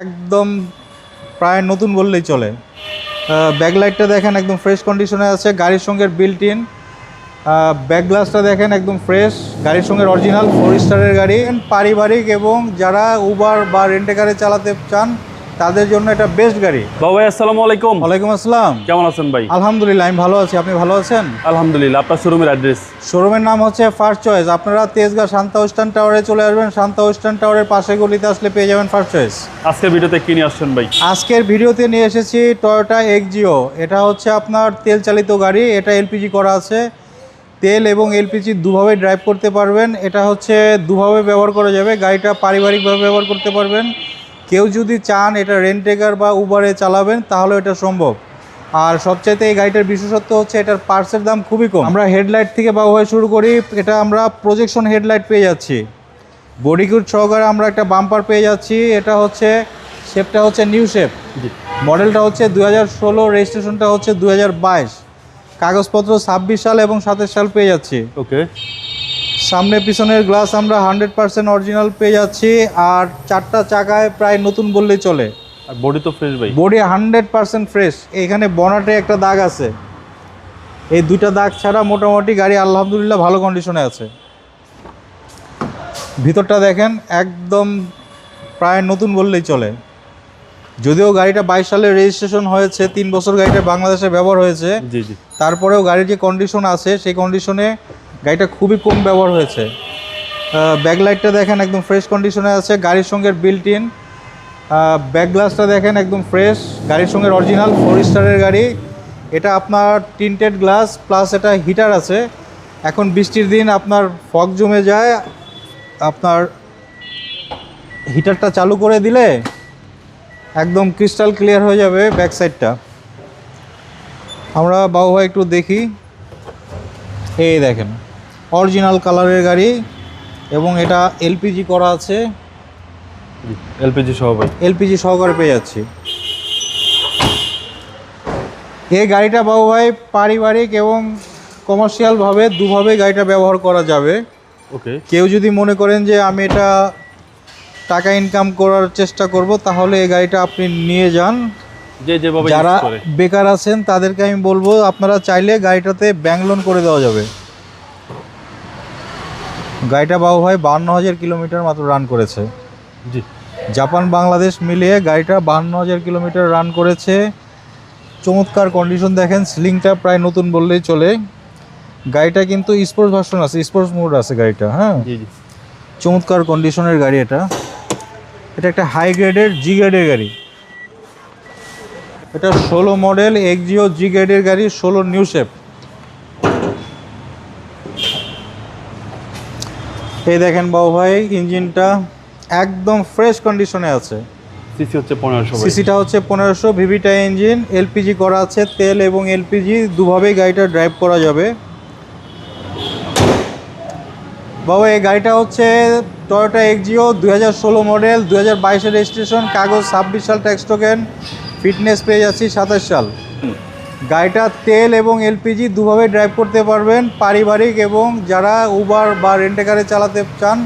একদম প্রায় নতুন বললেই চলে। ব্যাকলাইটটা দেখেন একদম ফ্রেশ কন্ডিশনে আছে, গাড়ির সঙ্গে বিল্ট ইন ব্যাক গ্লাসটা দেখেন একদম ফ্রেশ গাড়ির সঙ্গে অরিজিনাল ফোর স্টারের গাড়ি। পারিবারিক এবং যারা উবার বা রেন্টে গাড়ি চালাতে চান তাদের জন্য এটা বেস্ট গাড়ি। বাবু ভাই আসসালামু আলাইকুম। ওয়ালাইকুম আসসালাম। কেমন আছেন ভাই? আলহামদুলিল্লাহ আমি ভালো আছি। আপনি ভালো আছেন? আলহামদুলিল্লাহ আপনার শোরুমের অ্যাড্রেস শোরুমের নাম হচ্ছে ফার্স্ট চয়েস আপনারা তেজগাঁ শান্তা ওয়েস্টার্ন টাওয়ারে চলে আসবেন। শান্তা ওয়েস্টার্ন টাওয়ারের পাশে গলিতে আসলে পেয়ে যাবেন ফার্স্ট চয়েস আজকের ভিডিওতে কি নিয়ে আসছেন ভাই? আজকের ভিডিওতে নিয়ে এসেছি টয়োটা এক্সজিও এটা হচ্ছে আপনার তেল চালিত গাড়ি। এটা এলপিজি করা আছে। তেল এবং এলপিজি দুভাবে ড্রাইভ করতে পারবেন। এটা হচ্ছে দুভাবে ব্যবহার করা যাবে। গাড়িটা পারিবারিকভাবে ব্যবহার করতে পারবেন। কেউ যদি চান এটা রেন্টেকার বা উবারে চালাবেন তাহলে এটা সম্ভব। আর সবচাইতে এই গাড়িটার বিশেষত্ব হচ্ছে এটার পার্টসের দাম খুবই কম। আমরা হেডলাইট থেকে ব্যবহার শুরু করি এটা আমরা প্রজেকশন হেডলাইট পেয়ে যাচ্ছি। বডি কিট সহকারে আমরা একটা বাম্পার পেয়ে যাচ্ছি এটা হচ্ছে শেপটা হচ্ছে নিউ শেপ মডেলটা হচ্ছে দু হাজার ষোলো রেজিস্ট্রেশনটা হচ্ছে দু হাজার বাইশ। কাগজপত্র ছাব্বিশ সাল এবং সাতাশ সাল পেয়ে যাচ্ছি। ওকে। সামনে পিছনের গ্লাস আমরা হান্ড্রেড পার্সেন্ট অরিজিনাল পেয়ে যাচ্ছি আর চারটা চাকায় প্রায় নতুন বললেই চলে। আর বডি তো ফ্রেশ ভাই। বডি হান্ড্রেড পার্সেন্ট ফ্রেশ এখানে বনাটে একটা দাগ আছে। এই দুইটা দাগ ছাড়া মোটামুটি গাড়ি আলহামদুলিল্লাহ ভালো কন্ডিশনে আছে। ভিতরটা দেখেন একদম প্রায় নতুন বললেই চলে। যদিও গাড়িটা বাইশ সালে রেজিস্ট্রেশন হয়েছে তিন বছর গাড়িটা বাংলাদেশে ব্যবহার হয়েছে। তারপরেও গাড়ির যে কন্ডিশন আছে সেই কন্ডিশনে গাড়িটা খুবই কম ব্যবহার হয়েছে। ব্যাকলাইটটা দেখেন একদম ফ্রেশ কন্ডিশনে আছে, গাড়ির সঙ্গে বিল্ট ইন ব্যাক গ্লাসটা দেখেন একদম ফ্রেশ গাড়ির সঙ্গে অরিজিনাল ফোর স্টারের গাড়ি। এটা আপনার টিন্টেড গ্লাস প্লাস এটা হিটার আছে। এখন বৃষ্টির দিন আপনার ফগ জমে যায়, আপনার হিটারটা চালু করে দিলে একদম ক্রিস্টাল ক্লিয়ার হয়ে যাবে ব্যাক সাইডটা আমরা বাবু ভাই একটু দেখি। এই দেখেন। অরিজিনাল কালারের গাড়ি এবং এটা এলপিজি করা আছে। এলপিজি সহ ভাই। এলপিজি সহকারে পেয়ে যাচ্ছি। এই গাড়িটা বাবু ভাই পারিবারিক এবং কমার্শিয়ালভাবে দুভাবে গাড়িটা ব্যবহার করা যাবে। ওকে। কেউ যদি মনে করেন যে আমি এটা টাকা ইনকাম করার চেষ্টা করব তাহলে এই গাড়িটা আপনি নিয়ে যান। যে যেভাবে যারা বেকার আছেন তাদেরকে আমি বলব আপনারা চাইলে গাড়িটাতে ব্যাংক লোন করে দেওয়া যাবে। গাড়িটা বাবু ভাই বান্ন হাজার কিলোমিটার মাত্র রান করেছে। জি। জাপান বাংলাদেশ মিলিয়ে গাড়িটা বান্ন হাজার কিলোমিটার রান করেছে। চমৎকার কন্ডিশন দেখেন সিলিংটা প্রায় নতুন বললেই চলে। গাড়িটা কিন্তু স্পোর্টস ভার্সন আছে স্পোর্টস মোড আছে গাড়িটা হ্যাঁ? জি জি। চমৎকার কন্ডিশনের গাড়ি এটা। এটা একটা হাই গ্রেডের জি গ্রেডের গাড়ি। এটা ষোলো মডেল এক্সিও জি গ্রেডের গাড়ি ষোলো নিউ শেপ এই দেখেন বাবু ভাই ইঞ্জিনটা একদম ফ্রেশ কন্ডিশনে আছে। সিসি হচ্ছে পনেরোশো সিসিটা হচ্ছে পনেরোশো ভিভিটা ইঞ্জিন এলপিজি করা আছে তেল এবং এলপিজি দুভাবেই গাড়িটা ড্রাইভ করা যাবে। বাবা এই গাড়িটা হচ্ছে টয়োটা এক্সিও দুই হাজার ষোলো মডেল দু হাজার বাইশের রেজিস্ট্রেশন কাগজ ছাব্বিশ সাল ট্যাক্স টোকেন ফিটনেস পেয়ে যাচ্ছি সাতাশ সাল। গাড়িটা তেল এবং এলপিজি দুভাবে ড্রাইভ করতে পারবেন পারিবারিক এবং যারা উবার বা রেন্টে গাড়ি চালাতে চান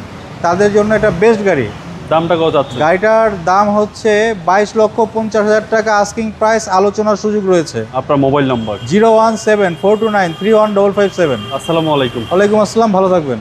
তাদের জন্য এটা বেস্ট গাড়ি। দামটা কত যাচ্ছে? গাড়িটার দাম হচ্ছে বাইশ লক্ষ পঞ্চাশ হাজার টাকা আস্কিং প্রাইস আলোচনার সুযোগ রয়েছে। আপনার mobile number? Zero one seven four two nine three one double five seven. আসসালামু আলাইকুম। ওয়ালাইকুম আসসালাম ভালো থাকবেন।